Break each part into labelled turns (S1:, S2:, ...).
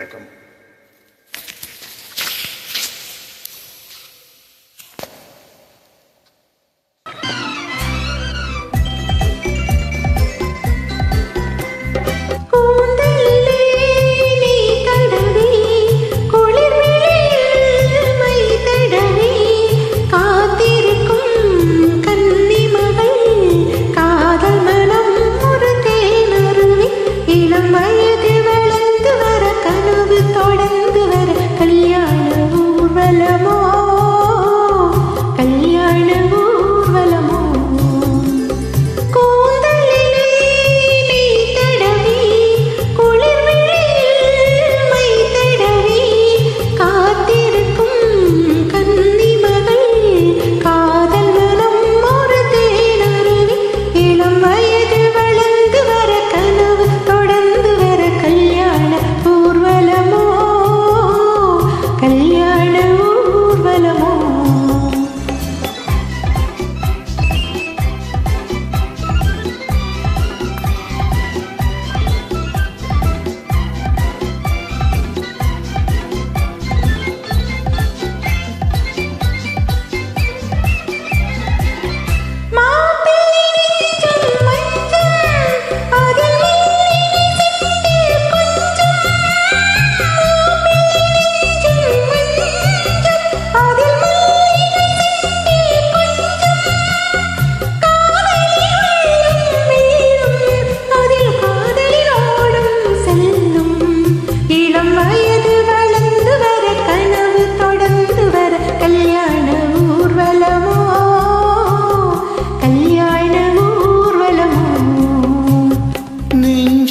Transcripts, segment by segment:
S1: வணக்கம்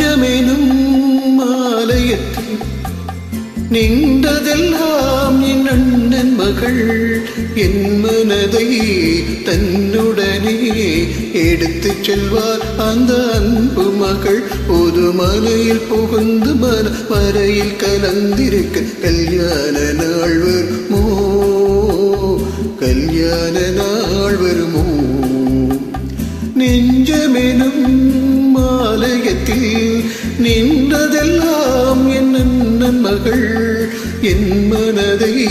S2: நெஞ்சமெனும் ஆலயத்தில் நின்றதெல்லாம் என் அண்ணன் மகள் என் மனதை தன்னுடனே எடுத்து செல்வார். அந்த அன்பு மகள் ஒரு மலையில் புகுந்து மன மறையில் கலந்திருக்க கல்யாண நாள் வருமோ கல்யாண நாள் வரும் வீட்டில் நின்றதெல்லாம் என் அண்ணன் மகள். என் மனதை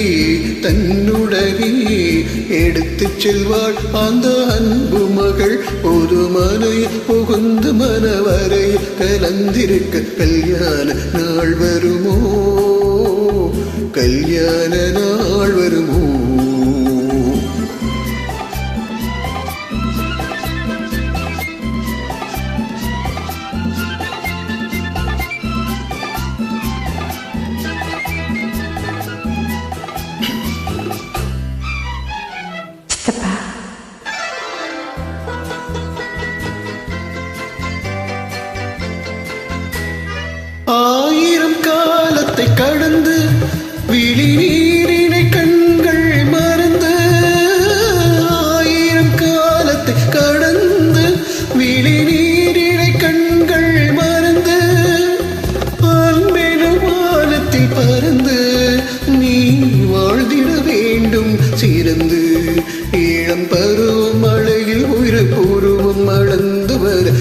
S2: தன்னுடனே எடுத்துச் செல்வாள் அந்த அன்பு மகள். ஒரு மனை புகுந்து மனவரை கலந்திருக்க கல்யாண நாள் வருமோ? கல்யாண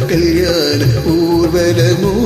S2: കലിയാൽ ഊർവലമൂ